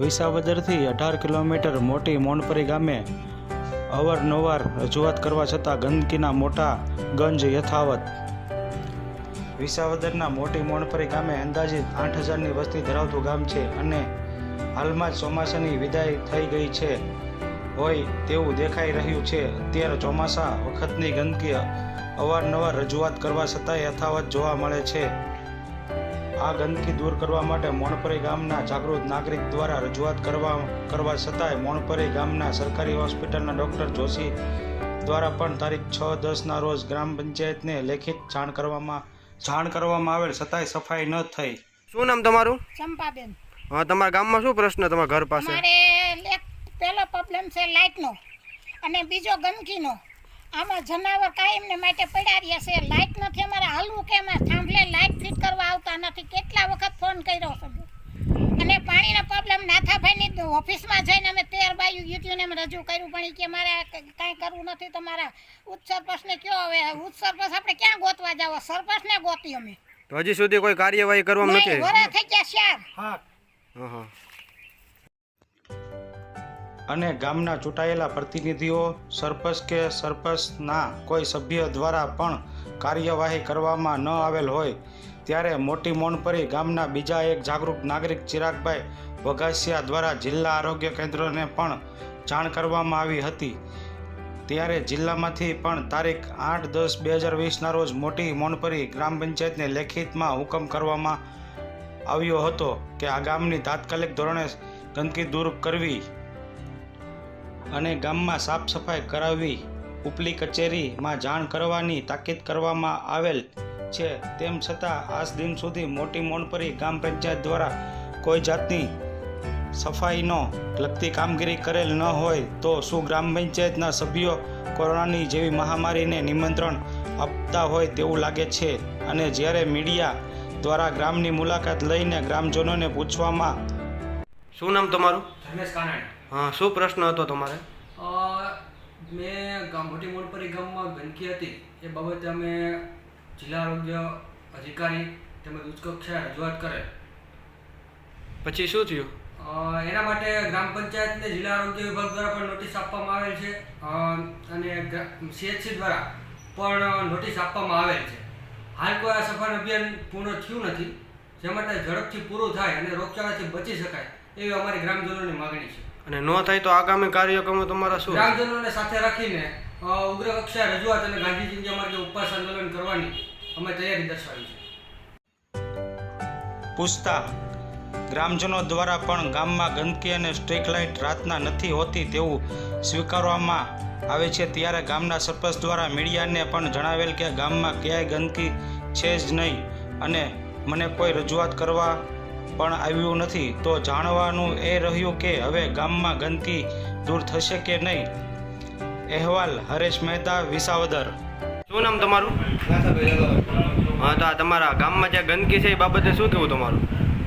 વિસાવદરથી અઢાર કિલોમીટર મોટી મોનપરી ગામે અવારનવાર રજૂઆત કરવા છતાં ગંદકીના મોટા ગંજ યથાવત. વિસાવદરના મોટી મોણપરી ગામે અંદાજિત આઠ હજારની વસ્તી ધરાવતું ગામ છે અને હાલમાં જ ચોમાસાની વિદાય થઈ ગઈ છે. હોય તેવું દેખાઈ રહ્યું છે. અત્યારે ચોમાસા વખતની ગંદકી અવારનવાર રજૂઆત કરવા છતાં યથાવત જોવા મળે છે. આ ગંદકી દૂર કરવા માટે મોણપરી ગામના જાગૃત નાગરિક દ્વારા રજૂઆત કરવા કરવા છતાંય મોણપરી ગામના સરકારી હોસ્પિટલના ડૉક્ટર જોશી દ્વારા પણ તારીખ છ દસના રોજ ગ્રામ પંચાયતને લેખિત જાણ કરવામાં જાણ કરવામાં આવેલ છતાંય સફાઈ ન થઈ. શું નામ તમારું? ચંપાબેન. હા તમારા ગામમાં શું પ્રશ્ન તમારા ઘર પાસે? એક પહેલો પ્રોબ્લેમ છે લાઇટનો અને બીજો ગંદકીનો. આમાં જનાવર કાયમને માટે પડ્યા રહ્યા છે. લાઇટ નથી અમારે હાલવું કે એમાં થાંભલે લાઇટ ફિટ કરવા આવતા નથી. કેટલા વખત ફોન કર્યો છે? અને પાણીનો પ્રોબ્લેમ નાથાભાઈની ઓફિસમાં જઈને અમે તેર બાયુ યુટ્યુને અમે રજૂ કર્યું પણ કે મારે કાંઈ કરવું નથી તમારા ઉચ્ચ સરપંચને કયો હવે? ઉચ્ચ સરપંચ આપણે ક્યાં ગોતવા જાવ? સરપંચને ગોતી અમે. તો હજી સુધી કોઈ કાર્યવાહી કરવામાં નથી વરા થઈ ગયા ચાર હા. હા અને ગામના ચૂંટાયેલા પ્રતિનિધિઓ સરપંચ કે સરપંચના કોઈ સભ્ય દ્વારા પણ કાર્યવાહી કરવામાં ન આવેલ હોય, ત્યારે મોટી મોનપરી ગામના બીજા એક જાગૃત નાગરિક ચિરાગભાઈ વઘાસિયા દ્વારા જિલ્લા આરોગ્ય કેન્દ્રને પણ જાણ કરવામાં આવી હતી. ત્યારે જિલ્લામાંથી પણ તારીખ આઠ દસ બે હજાર વીસના રોજ મોટી મોનપરી ગ્રામ પંચાયતને લેખિતમાં હુકમ કરવામાં આવ્યો હતો કે આ ગામની તાત્કાલિક ધોરણે ગંદકી દૂર કરવી અને ગામમાં સાફ સફાઈ કરાવવી ઉપલી કચેરીમાં જાણ કરવાની તાકીદ કરવામાં આવેલ છે. તેમ છતાં આજ દિન સુધી મોટી મોનપરી ગ્રામ પંચાયત દ્વારા કોઈ જાતની સફાઈનો લગતી કામગીરી કરેલ ન હોય તો શું ગ્રામ પંચાયતના સભ્યો કોરોનાની જેવી મહામારીને નિમંત્રણ આપતા હોય તેવું લાગે છે? અને જ્યારે મીડિયા દ્વારા ગ્રામની મુલાકાત લઈને ગ્રામજનોને પૂછવામાં શું નામ તમારું? ધર્મેશ કાનાણી. હા શું પ્રશ્ન હતો તમારે? મેં ગામોટી મોડપરી ગામમાં ગંદકી હતી. એ બાબતે અમે જિલ્લા આરોગ્ય અધિકારી તેમજ ઉચ્ચ કક્ષાએ રજૂઆત કરે પછી શું થયું? એના માટે ગ્રામ પંચાયતને જિલ્લા આરોગ્ય વિભાગ દ્વારા પણ નોટિસ આપવામાં આવેલ છે. અને સીએચસી દ્વારા પણ નોટિસ આપવામાં આવેલ છે. હાલ કોઈ આ સફાઈ અભિયાન પૂર્ણ થયું નથી. જે માટે ઝડપથી પૂરું થાય અને રોગચાળાથી બચી શકાય એવી અમારી ગ્રામજનોની માગણી છે. અને ન થાય તો આગામી કાર્યક્રમો તમારા શું? ગ્રામજનોને સાથે રાખીને ઉગ્ર કક્ષાએ રજૂઆત અને ગાંધીજીની અમારે જે ઉપવાસ આંદોલન કરવાની અમે તૈયારી દર્શાવી છે. પૂછતા ગ્રામજનો દ્વારા પણ ગામમાં ગંદકી અને સ્ટ્રીટ લાઇટ રાતના નથી હોતી તેવું સ્વીકારવામાં આવે છે ત્યારે ગામના સરપંચ દ્વારા મીડિયાને પણ જણાવેલ કે ગામમાં ક્યાંય ગંદકી છે જ નહીં અને મને કોઈ રજૂઆત કરવા પણ આવ્યું નથી તો જાણવાનું એ રહ્યું કે હવે ગામમાં ગંદકી દૂર થશે કે નહીં? અહેવાલ હરેશ મહેતા વિસાવદર. શું નામ તમારું? હા તો તમારા ગામમાં જે ગંદકી છે એ બાબતે શું કહેવું તમારું?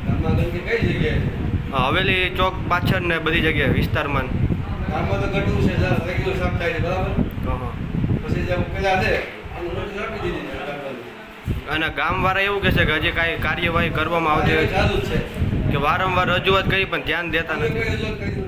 ગામમાં ગંદકી કઈ જગ્યાએ હવેલી ચોક પાછળ ને બધી જગ્યાએ વિસ્તારમાં ગામમાં તો ગટરું છે રેગ્યુલર સાફ થાય છે બરાબર? હા, હા. પછી જે પેલા છે દીધી. અને ગામવાળા એવું કહે છે કે હજી કાંઈ કાર્યવાહી કરવામાં આવતી કે વારંવાર રજૂઆત કરી પણ ધ્યાન દેતા નથી.